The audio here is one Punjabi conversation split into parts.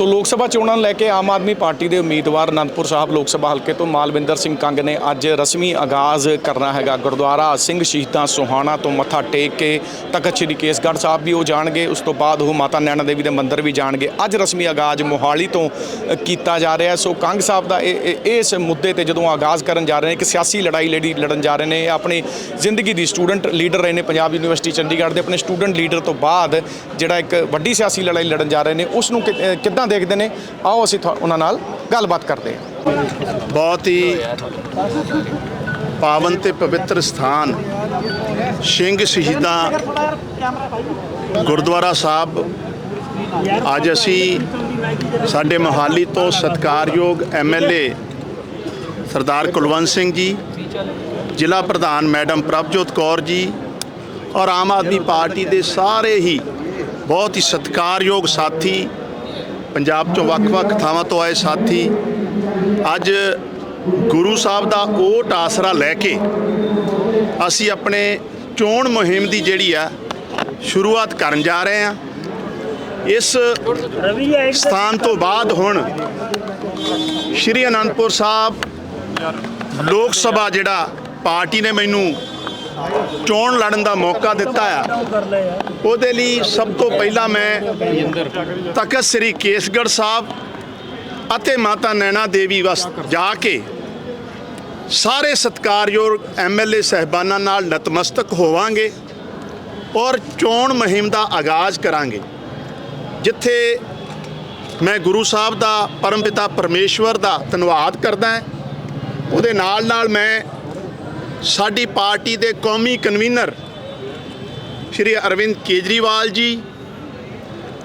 ਸੋ ਲੋਕ ਸਭਾ ਚੋਣਾਂ ਨੂੰ ਲੈ ਕੇ ਆਮ ਆਦਮੀ ਪਾਰਟੀ ਦੇ ਉਮੀਦਵਾਰ ਅਨੰਦਪੁਰ ਸਾਹਿਬ ਲੋਕ ਸਭਾ ਹਲਕੇ ਤੋਂ ਮਾਲਵਿੰਦਰ ਸਿੰਘ ਕੰਗ ਨੇ ਅੱਜ ਰਸਮੀ ਆਗਾਜ਼ ਕਰਨਾ ਹੈਗਾ। ਗੁਰਦੁਆਰਾ ਸਿੰਘ ਸ਼ਹੀਦਾਂ ਸੋਹਾਣਾ ਤੋਂ ਮੱਥਾ ਟੇਕ ਕੇ ਤਖਤ ਸ੍ਰੀ ਕੇਸਗੜ੍ਹ ਸਾਹਿਬ ਵੀ ਉਹ ਜਾਣਗੇ। ਉਸ ਤੋਂ ਬਾਅਦ ਉਹ ਮਾਤਾ ਨੈਣਾ ਦੇਵੀ ਦੇ ਮੰਦਿਰ ਵੀ ਜਾਣਗੇ। ਅੱਜ ਰਸਮੀ ਆਗਾਜ਼ ਮੋਹਾਲੀ ਤੋਂ ਕੀਤਾ ਜਾ ਰਿਹਾ ਸੋ ਕੰਗ ਸਾਹਿਬ ਦਾ ਇਹ ਇਸ ਮੁੱਦੇ ਤੇ ਜਦੋਂ ਆਗਾਜ਼ ਕਰਨ ਜਾ ਰਹੇ ਨੇ, ਇੱਕ ਸਿਆਸੀ ਲੜਾਈ ਲੜੀ, ਲੜਨ ਜਾ ਰਹੇ ਨੇ। ਆਪਣੀ ਜ਼ਿੰਦਗੀ ਦੀ ਸਟੂਡੈਂਟ ਲੀਡਰ ਰਹੇ ਨੇ ਪੰਜਾਬ ਯੂਨੀਵਰਸਿਟੀ ਚੰਡੀਗੜ੍ਹ ਦੇ। ਆਪਣੇ ਸਟੂਡੈਂਟ ਲੀਡਰ ਤੋਂ ਬਾਅਦ ਜਿਹੜਾ ਇੱਕ ਵੱਡੀ ਸਿਆਸੀ ਲੜਾਈ ਲੜਨ ਜਾ ਰਹੇ ਨੇ, ਉਸ ਨੂੰ ਕਿੱਦਾਂ ਦੇਖਦੇ ਨੇ। ਆਓ ਅਸੀਂ ਉਹਨਾਂ ਨਾਲ ਗੱਲਬਾਤ ਕਰਦੇ ਹਾਂ। ਬਹੁਤ ਹੀ ਪਾਵਨ ਤੇ ਪਵਿੱਤਰ ਸਥਾਨ ਸਿੰਘ ਸ਼ਹੀਦਾਂ ਗੁਰਦੁਆਰਾ ਸਾਹਿਬ। ਅੱਜ ਅਸੀਂ ਸਾਡੇ ਮੋਹਾਲੀ ਤੋਂ ਸਤਿਕਾਰਯੋਗ ਐਮਐਲਏ ਸਰਦਾਰ ਕੁਲਵੰਤ ਸਿੰਘ ਜੀ, ਜ਼ਿਲ੍ਹਾ ਪ੍ਰਧਾਨ ਮੈਡਮ ਪ੍ਰਭਜੋਤ ਕੌਰ ਜੀ ਔਰ ਆਮ ਆਦਮੀ ਪਾਰਟੀ ਦੇ ਸਾਰੇ ਹੀ ਬਹੁਤ ਹੀ ਸਤਿਕਾਰਯੋਗ ਸਾਥੀ ਪੰਜਾਬ ਤੋਂ ਵੱਖ-ਵੱਖ ਥਾਵਾਂ ਤੋਂ ਆਏ ਸਾਥੀ, ਅੱਜ ਗੁਰੂ ਸਾਹਿਬ ਦਾ ਓਟ ਆਸਰਾ ਲੈ ਕੇ ਅਸੀਂ ਆਪਣੇ ਚੋਣ ਮੁਹਿੰਮ ਦੀ ਜਿਹੜੀ ਆ, ਸ਼ੁਰੂਆਤ ਕਰਨ ਜਾ ਰਹੇ ਹਾਂ। ਇਸ ਸਥਾਨ ਤੋਂ ਬਾਅਦ ਹੁਣ ਸ਼੍ਰੀ ਅਨੰਦਪੁਰ ਸਾਹਿਬ ਲੋਕ ਸਭਾ ਜਿਹੜਾ ਪਾਰਟੀ ਨੇ ਮੈਨੂੰ ਚੋਣ ਲੜਨ ਦਾ ਮੌਕਾ ਦਿੱਤਾ ਆ। ਉਹਦੇ ਲਈ ਸਭ ਤੋਂ ਪਹਿਲਾਂ ਮੈਂ ਤਖਤ ਸ੍ਰੀ ਕੇਸਗੜ੍ਹ ਸਾਹਿਬ ਅਤੇ ਮਾਤਾ ਨੈਣਾ ਦੇਵੀ ਵਸ ਜਾ ਕੇ ਸਾਰੇ ਸਤਿਕਾਰਯੋਗ ਐਮਐਲਏ ਸਹਿਬਾਨਾਂ ਨਾਲ ਨਤਮਸਤਕ ਹੋਵਾਂਗੇ ਔਰ ਚੋਣ ਮੁਹਿੰਮ ਦਾ ਆਗਾਜ਼ ਕਰਾਂਗੇ, ਜਿੱਥੇ ਮੈਂ ਗੁਰੂ ਸਾਹਿਬ ਦਾ ਪਰਮਪਿਤਾ ਪਰਮੇਸ਼ਵਰ ਦਾ ਧੰਨਵਾਦ ਕਰਦਾ ਹਾਂ। ਉਹਦੇ ਨਾਲ ਨਾਲ ਮੈਂ ਸਾਡੀ ਪਾਰਟੀ ਦੇ ਕੌਮੀ ਕਨਵੀਨਰ ਸ਼੍ਰੀ ਅਰਵਿੰਦ ਕੇਜਰੀਵਾਲ ਜੀ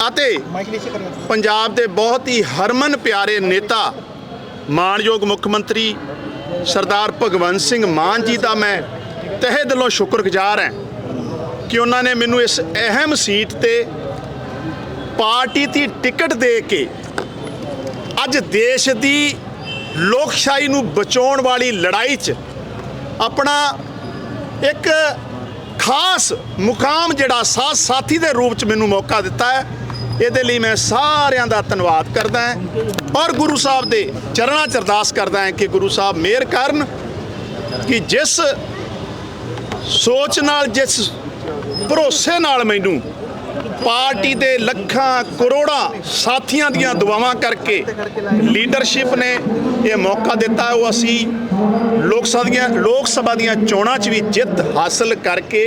ਅਤੇ ਪੰਜਾਬ ਦੇ ਬਹੁਤ ਹੀ ਹਰਮਨ ਪਿਆਰੇ ਨੇਤਾ ਮਾਣਯੋਗ ਮੁੱਖ ਮੰਤਰੀ ਸਰਦਾਰ ਭਗਵੰਤ ਸਿੰਘ ਮਾਨ ਜੀ ਦਾ ਮੈਂ ਤਹਿ ਦਿਲੋਂ ਸ਼ੁਕਰਗੁਜ਼ਾਰ ਹਾਂ ਕਿ ਉਹਨਾਂ ਨੇ ਮੈਨੂੰ ਇਸ ਅਹਿਮ ਸੀਟ ਤੇ ਪਾਰਟੀ ਦੀ ਟਿਕਟ ਦੇ ਕੇ ਅੱਜ ਦੇਸ਼ ਦੀ ਲੋਕਸ਼ਾਹੀ ਨੂੰ ਬਚਾਉਣ ਵਾਲੀ ਲੜਾਈ 'ਚ ਆਪਣਾ ਇੱਕ ਖਾਸ ਮੁਕਾਮ ਜਿਹੜਾ ਸਾਥ ਸਾਥੀ ਦੇ ਰੂਪ 'ਚ ਮੈਨੂੰ ਮੌਕਾ ਦਿੱਤਾ ਹੈ, ਇਹਦੇ ਲਈ ਮੈਂ ਸਾਰਿਆਂ ਦਾ ਧੰਨਵਾਦ ਕਰਦਾ ਹਾਂ। ਔਰ ਗੁਰੂ ਸਾਹਿਬ ਦੇ ਚਰਨਾਂ 'ਚ ਅਰਦਾਸ ਕਰਦਾ ਹਾਂ ਕਿ ਗੁਰੂ ਸਾਹਿਬ ਮਿਹਰ ਕਰਨ, ਕਿ ਜਿਸ ਸੋਚ ਨਾਲ, ਜਿਸ ਭਰੋਸੇ ਨਾਲ ਮੈਨੂੰ ਪਾਰਟੀ ਦੇ ਲੱਖਾਂ, ਕਰੋੜਾਂ ਸਾਥੀਆਂ ਦੀਆਂ ਦੁਆਵਾਂ ਕਰਕੇ ਲੀਡਰਸ਼ਿਪ ਨੇ ਇਹ ਮੌਕਾ ਦਿੱਤਾ ਉਹ ਅਸੀਂ ਲੋਕ ਸਭਾ ਦੀਆਂ ਲੋਕ ਸਭਾ ਦੀਆਂ ਚੋਣਾਂ 'ਚ ਵੀ ਜਿੱਤ ਹਾਸਲ ਕਰਕੇ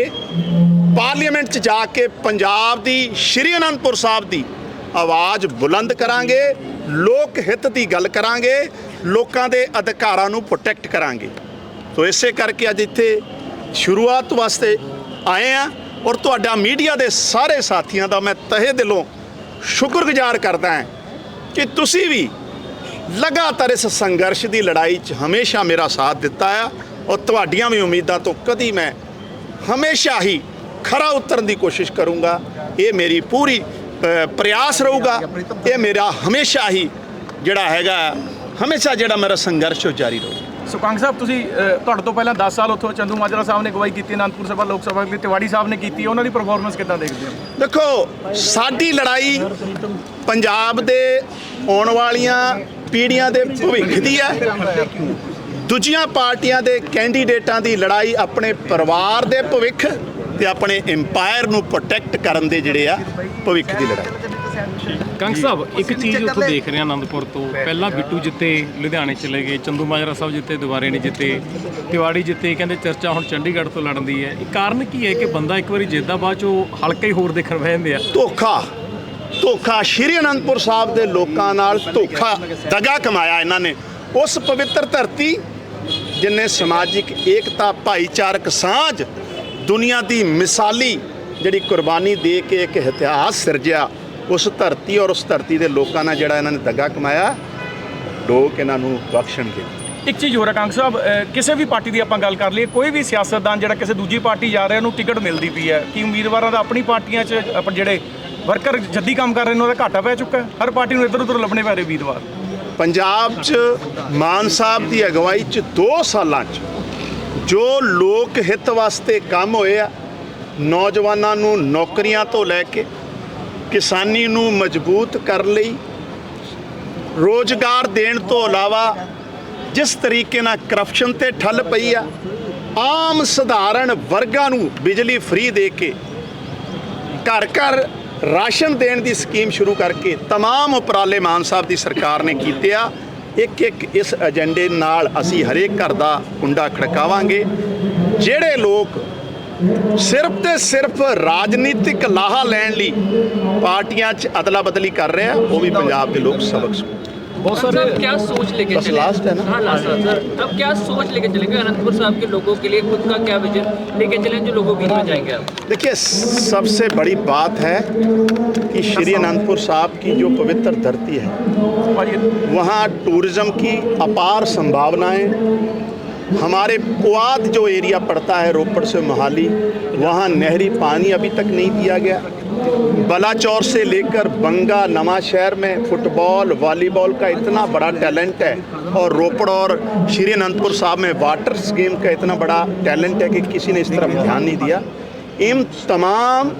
ਪਾਰਲੀਮੈਂਟ 'ਚ ਜਾ ਕੇ ਪੰਜਾਬ ਦੀ ਸ਼੍ਰੀ ਅਨੰਦਪੁਰ ਸਾਹਿਬ ਦੀ ਆਵਾਜ਼ ਬੁਲੰਦ ਕਰਾਂਗੇ, ਲੋਕ ਹਿੱਤ ਦੀ ਗੱਲ ਕਰਾਂਗੇ, ਲੋਕਾਂ ਦੇ ਅਧਿਕਾਰਾਂ ਨੂੰ ਪ੍ਰੋਟੈਕਟ ਕਰਾਂਗੇ। ਸੋ ਇਸੇ ਕਰਕੇ ਅੱਜ ਇੱਥੇ ਸ਼ੁਰੂਆਤ ਵਾਸਤੇ ਆਏ ਆ ਔਰ ਤੁਹਾਡਾ ਮੀਡੀਆ ਦੇ ਸਾਰੇ ਸਾਥੀਆਂ ਦਾ ਮੈਂ ਤਹਿ ਦਿਲੋਂ ਸ਼ੁਕਰਗੁਜ਼ਾਰ ਕਰਦਾ ਹਾਂ ਕਿ ਤੁਸੀਂ ਵੀ ਲਗਾਤਾਰ ਇਸ ਸੰਘਰਸ਼ ਦੀ ਲੜਾਈ 'ਚ ਹਮੇਸ਼ਾ ਮੇਰਾ ਸਾਥ ਦਿੱਤਾ ਆ ਔਰ ਤੁਹਾਡੀਆਂ ਵੀ ਉਮੀਦਾਂ ਤੋਂ ਕਦੀ ਮੈਂ ਹਮੇਸ਼ਾ ਹੀ ਖਰਾ ਉਤਰਨ ਦੀ ਕੋਸ਼ਿਸ਼ ਕਰੂੰਗਾ। ਇਹ ਮੇਰੀ ਪੂਰੀ ਪ੍ਰਯਾਸ ਰਹੂਗਾ। ਇਹ ਮੇਰਾ ਹਮੇਸ਼ਾ ਹੀ ਜਿਹੜਾ ਹੈਗਾ ਹਮੇਸ਼ਾ ਜਿਹੜਾ ਮੇਰਾ ਸੰਘਰਸ਼ ਉਹ ਜਾਰੀ ਰਹੂਗਾ ਸੋ ਕੰਗ ਸਾਹਿਬ ਤੁਸੀਂ ਤੁਹਾਡੇ ਤੋਂ ਪਹਿਲਾਂ 10 ਸਾਲ ਉੱਥੋਂ ਚੰਦੂ ਮਾਜਰਾ ਸਾਹਿਬ ਨੇ ਅਗਵਾਈ ਕੀਤੀ ਅਨੰਦਪੁਰ ਸਭਾ ਲੋਕ ਸਭਾ ਦੀ ਤਿਵਾੜੀ ਸਾਹਿਬ ਨੇ ਕੀਤੀ ਉਹਨਾਂ ਦੀ ਪਰਫਾਰਮੈਂਸ ਕਿੱਦਾਂ ਦੇਖਦੇ ਹੋ? ਦੇਖੋ ਸਾਡੀ ਲੜਾਈ ਪੰਜਾਬ ਦੇ ਆਉਣ ਵਾਲੀਆਂ ਪੀੜ੍ਹੀਆਂ ਦੇ ਭਵਿੱਖ ਦੀ ਹੈ। ਦੂਜੀਆਂ ਪਾਰਟੀਆਂ ਦੇ ਕੈਂਡੀਡੇਟਾਂ ਦੀ ਲੜਾਈ ਆਪਣੇ ਪਰਿਵਾਰ ਦੇ ਭਵਿੱਖ ਤੇ ਆਪਣੇ ਇੰਪਾਇਰ ਨੂੰ ਪ੍ਰੋਟੈਕਟ ਕਰਨ ਦੇ ਜਿਹੜੇ ਆ ਭਵਿੱਖ ਦੀ ਲੜਾਈ। ਕੰਗ ਸਾਹਿਬ ਇੱਕ ਚੀਜ਼ ਉੱਥੋਂ ਦੇਖ ਰਹੇ ਹਾਂ ਆਨੰਦਪੁਰ ਤੋਂ। ਪਹਿਲਾਂ ਬਿੱਟੂ ਜਿੱਤੇ ਲੁਧਿਆਣੇ ਚਲੇ ਗਏ ਚੰਦੂ ਮਾਜਰਾ ਸਾਹਿਬ ਜਿੱਤੇ ਦੁਬਾਰੇ ਨਹੀਂ ਜਿੱਤੇ ਤਿਵਾੜੀ ਜਿੱਤੇ ਕਹਿੰਦੇ ਚਰਚਾ ਹੁਣ ਚੰਡੀਗੜ੍ਹ ਤੋਂ ਲੜਨ ਦੀ ਹੈ। ਇਹ ਕਾਰਨ ਕੀ ਹੈ ਕਿ ਬੰਦਾ ਇੱਕ ਵਾਰੀ ਜਿੱਤਦਾ ਬਾਅਦ ਚੋਂ ਹਲਕਾ ਹੀ ਹੋਰ ਦੇਖਣ ਬਹਿ ਜਾਂਦੇ ਆ। ਧੋਖਾ। ਧੋਖਾ ਸ਼੍ਰੀ ਅਨੰਦਪੁਰ ਸਾਹਿਬ ਦੇ ਲੋਕਾਂ ਨਾਲ ਧੋਖਾ ਦਗਾ ਕਮਾਇਆ ਇਹਨਾਂ ਨੇ। ਉਸ ਪਵਿੱਤਰ ਧਰਤੀ ਜਿਨੇ ਸਮਾਜਿਕ ਏਕਤਾ, ਭਾਈਚਾਰਕ ਸਾਂਝ, ਦੁਨੀਆ ਦੀ ਮਿਸਾਲੀ ਜਿਹੜੀ ਕੁਰਬਾਨੀ ਦੇ ਕੇ ਇੱਕ ਇਤਿਹਾਸ ਸਿਰਜਿਆ, ਉਸ ਧਰਤੀ ਔਰ ਉਸ ਧਰਤੀ ਦੇ ਲੋਕਾਂ ਨਾਲ ਜਿਹੜਾ ਇਹਨਾਂ ਨੇ ਦਗਾ ਕਮਾਇਆ, ਲੋਕ ਇਹਨਾਂ ਨੂੰ ਬਖਸ਼ਣਗੇ। ਇੱਕ ਚੀਜ਼ ਹੋਰ ਹੈ ਕੰਗ ਸਾਹਿਬ ਕਿਸੇ ਵੀ ਪਾਰਟੀ ਦੀ ਆਪਾਂ ਗੱਲ ਕਰ ਲਈਏ, ਕੋਈ ਵੀ ਸਿਆਸਤਦਾਨ ਜਿਹੜਾ ਕਿਸੇ ਦੂਜੀ ਪਾਰਟੀ ਜਾ ਰਿਹਾ, ਉਹਨੂੰ ਟਿਕਟ ਮਿਲਦੀ ਪਈ ਹੈ। ਕਿ ਉਮੀਦਵਾਰਾਂ ਦਾ ਆਪਣੀ ਪਾਰਟੀਆਂ 'ਚ, ਆਪਾਂ ਜਿਹੜੇ ਵਰਕਰ ਜੱਦੀ ਕੰਮ ਕਰ ਰਹੇ ਨੇ, ਉਹਦਾ ਘਾਟਾ ਪੈ ਚੁੱਕਾ ਹੈ। ਹਰ ਪਾਰਟੀ ਨੂੰ ਇੱਧਰ ਉੱਧਰ ਲੱਭਣੇ ਪੈ ਰਹੇ ਉਮੀਦਵਾਰ। ਪੰਜਾਬ 'ਚ ਮਾਨ ਸਾਹਿਬ ਦੀ ਅਗਵਾਈ 'ਚ 2 ਸਾਲਾਂ 'ਚ ਜੋ ਲੋਕ ਹਿੱਤ ਵਾਸਤੇ ਕੰਮ ਹੋਏ ਆ, ਨੌਜਵਾਨਾਂ ਨੂੰ ਨੌਕਰੀਆਂ ਤੋਂ ਲੈ ਕੇ ਕਿਸਾਨੀ ਨੂੰ ਮਜ਼ਬੂਤ ਕਰਨ ਲਈ, ਰੋਜ਼ਗਾਰ ਦੇਣ ਤੋਂ ਇਲਾਵਾ ਜਿਸ ਤਰੀਕੇ ਨਾਲ ਕਰਪਸ਼ਨ ਤੇ ਠੱਲ ਪਈ ਆ, ਆਮ ਸਧਾਰਨ ਵਰਗਾਂ ਨੂੰ ਬਿਜਲੀ ਫ੍ਰੀ ਦੇ ਕੇ ਘਰ ਘਰ ਰਾਸ਼ਨ ਦੇਣ ਦੀ ਸਕੀਮ ਸ਼ੁਰੂ ਕਰਕੇ तमाम ਉਪਰਾਲੇ ਮਾਨ ਸਾਹਿਬ ਦੀ ਸਰਕਾਰ ਨੇ ਕੀਤੇ ਆ ਇੱਕ ਇੱਕ ਇਸ ਏਜੰਡੇ ਨਾਲ ਅਸੀਂ ਹਰੇਕ ਘਰ ਦਾ ਕੁੰਡਾ ਖੜਕਾਵਾਂਗੇ ਜਿਹੜੇ ਲੋਕ ਸਿਰਫ ਤੇ ਸਿਰਫ ਰਾਜਨੀਤਿਕ ਲਾਹਾ ਲੈਣ ਲਈ ਪਾਰਟੀਆਂ 'ਚ ਅਦਲਾ ਬਦਲੀ ਕਰ ਰਹੇ ਆ ਉਹ ਵੀ ਪੰਜਾਬ ਦੇ ਲੋਕ ਸਬਕ ਸਿੱਖਣ बहुत अच्छा, सारे हाँ, क्या सोच लेके चले? लास्ट है ना? हाँ लास्ट सर अब क्या सोच लेके चलेंगे अनंतपुर साहब के लोगों के लिए? खुद का क्या विजन लेके चलें जो लोगों के लिए जाएँगे आप? देखिए सबसे बड़ी बात है कि श्री अनंतपुर साहब की जो पवित्र धरती है वहाँ टूरिज़्म की अपार संभावनाएँ हमारे पुआध जो एरिया पड़ता है रोपड़ से मोहाली, वहाँ नहरी पानी अभी तक नहीं दिया गया। बलाचौर से लेकर बंगा नवा शहर में फुटबॉल, वॉलीबॉल का इतना बड़ा टैलेंट है और रोपड़ और श्री अनंतपुर साहब में वाटर स्कीम का इतना बड़ा टैलेंट है कि किसी ने इस तरफ़ ध्यान नहीं दिया। इन तमाम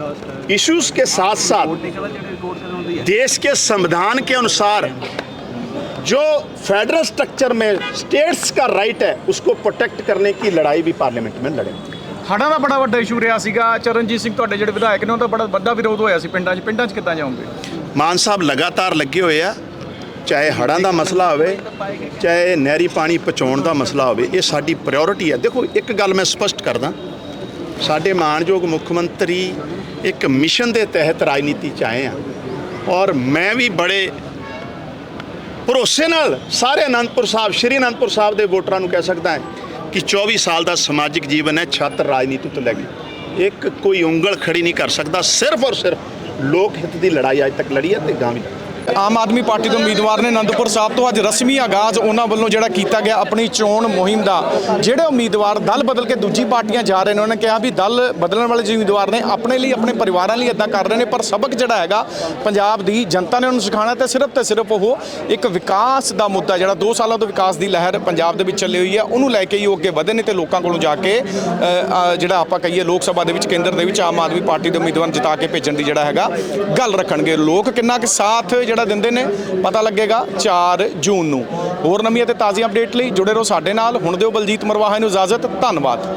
इश्यूज़ के साथ साथ देश के संविधान के अनुसार जो फेडरल स्ट्रक्चर में स्टेट्स का राइट है उसको प्रोटेक्ट करने की लड़ाई भी पार्लियामेंट में लड़ेंगे ਹੜ੍ਹਾਂ ਦਾ ਬੜਾ ਵੱਡਾ ਇਸ਼ੂ ਰਿਹਾ ਸੀਗਾ ਚਰਨਜੀਤ ਸਿੰਘ ਤੁਹਾਡੇ ਜਿਹੜੇ ਵਿਧਾਇਕ ਨੇ ਉਹਦਾ ਬੜਾ ਵੱਡਾ ਵਿਰੋਧ ਹੋਇਆ ਸੀ ਪਿੰਡਾਂ 'ਚ ਪਿੰਡਾਂ 'ਚ ਕਿੱਦਾਂ ਜਾਓਗੇ ਮਾਨ ਸਾਹਿਬ ਲਗਾਤਾਰ ਲੱਗੇ ਹੋਏ ਆ ਚਾਹੇ ਹੜ੍ਹਾਂ ਦਾ ਮਸਲਾ ਹੋਵੇ ਚਾਹੇ ਨਹਿਰੀ ਪਾਣੀ ਪਹੁੰਚਾਉਣ ਦਾ ਮਸਲਾ ਹੋਵੇ ਇਹ ਸਾਡੀ ਪ੍ਰਾਇੋਰਟੀ ਹੈ ਦੇਖੋ ਇੱਕ ਗੱਲ ਮੈਂ ਸਪਸ਼ਟ ਕਰਦਾ ਸਾਡੇ ਮਾਣਯੋਗ ਮੁੱਖ ਮੰਤਰੀ ਇੱਕ ਮਿਸ਼ਨ ਦੇ ਤਹਿਤ ਰਾਜਨੀਤੀ 'ਚ ਆਏ ਆ ਔਰ ਮੈਂ ਵੀ ਬੜੇ ਭਰੋਸੇ ਨਾਲ ਸਾਰੇ ਅਨੰਦਪੁਰ ਸਾਹਿਬ, ਸ਼੍ਰੀ ਅਨੰਦਪੁਰ ਸਾਹਿਬ ਦੇ ਵੋਟਰਾਂ ਨੂੰ ਕਹਿ ਸਕਦਾ ਹੈ ਕਿ 24 ਸਾਲ ਦਾ ਸਮਾਜਿਕ ਜੀਵਨ ਹੈ ਛਾਤਰ ਰਾਜਨੀਤੀ ਤੋਂ ਲੈ ਕੇ। ਇੱਕ ਕੋਈ ਉਂਗਲ ਖੜੀ ਨਹੀਂ ਕਰ ਸਕਦਾ, ਸਿਰਫ ਔਰ ਸਿਰਫ ਲੋਕ ਹਿੱਤ ਦੀ ਲੜਾਈ ਅੱਜ ਤੱਕ ਲੜੀ ਹੈ ਤੇ ਗਾਂ ਵੀ ਆਮ ਆਦਮੀ ਪਾਰਟੀ ਦੇ ਉਮੀਦਵਾਰ ਨੇ ਅਨੰਦਪੁਰ ਸਾਹਿਬ ਤੋਂ ਅੱਜ ਰਸਮੀ ਆਗਾਜ਼ ਉਹਨਾਂ ਵੱਲੋਂ ਜਿਹੜਾ ਕੀਤਾ ਗਿਆ ਆਪਣੀ ਚੋਣ ਮੁਹਿੰਮ ਦਾ। ਜਿਹੜੇ ਉਮੀਦਵਾਰ ਦਲ ਬਦਲ ਕੇ ਦੂਜੀ ਪਾਰਟੀਆਂ ਜਾ ਰਹੇ ਨੇ, ਉਹਨਾਂ ਨੇ ਕਿਹਾ ਵੀ ਦਲ ਬਦਲਣ ਵਾਲੇ ਜਿਹੜੇ ਉਮੀਦਵਾਰ ਨੇ, ਆਪਣੇ ਲਈ, ਆਪਣੇ ਪਰਿਵਾਰਾਂ ਲਈ ਇਦਾਂ ਕਰ ਰਹੇ ਨੇ, ਪਰ ਸਬਕ ਜਿਹੜਾ ਹੈਗਾ, ਪੰਜਾਬ ਦੀ ਜਨਤਾ ਨੇ ਉਹਨੂੰ ਸਿਖਾਉਣਾ ਤੇ ਸਿਰਫ ਤੇ ਸਿਰਫ ਉਹ ਇੱਕ ਵਿਕਾਸ ਦਾ ਮੁੱਦਾ ਜਿਹੜਾ 2 ਸਾਲਾਂ ਤੋਂ ਵਿਕਾਸ ਦੀ ਲਹਿਰ ਪੰਜਾਬ ਦੇ ਵਿੱਚ ਚੱਲੀ ਹੋਈ ਹੈ, ਉਹਨੂੰ ਲੈ ਕੇ ਹੀ ਉਹ ਅੱਗੇ ਵਧੇ ਨੇ ਤੇ ਲੋਕਾਂ ਕੋਲੋਂ ਜਾ ਕੇ ਜਿਹੜਾ ਆਪਾਂ ਕਹੀਏ ਲੋਕ ਸਭਾ ਦੇ ਵਿੱਚ, ਕੇਂਦਰ ਦੇ ਵਿੱਚ ਆਮ ਆਦਮੀ ਪਾਰਟੀ ਦੇ ਉਮੀਦਵਾਰ ਜਿਤਾ ਕੇ ਭੇਜਣ ਦੀ ਜਿਹੜਾ ਹੈਗਾ ਗੱਲ ਰੱਖਣਗੇ। ਲੋਕ ਕਿੰਨਾ ਕੁ ਸਾਥ ਜਿਹੜਾ ਜਿਹੜਾ ਦਿੰਦੇ ਨੇ, ਪਤਾ ਲੱਗੇਗਾ 4 ਜੂਨ ਨੂੰ। ਹੋਰ ਨਵੀਆਂ ਤੇ ਤਾਜ਼ੀਆਂ ਅਪਡੇਟ ਲਈ ਜੁੜੇ ਰਹੋ ਸਾਡੇ ਨਾਲ। ਹੁਣ ਦਿਓ ਬਲਜੀਤ ਮਰਵਾਹਾ ਨੂੰ ਇਜਾਜ਼ਤ। ਧੰਨਵਾਦ।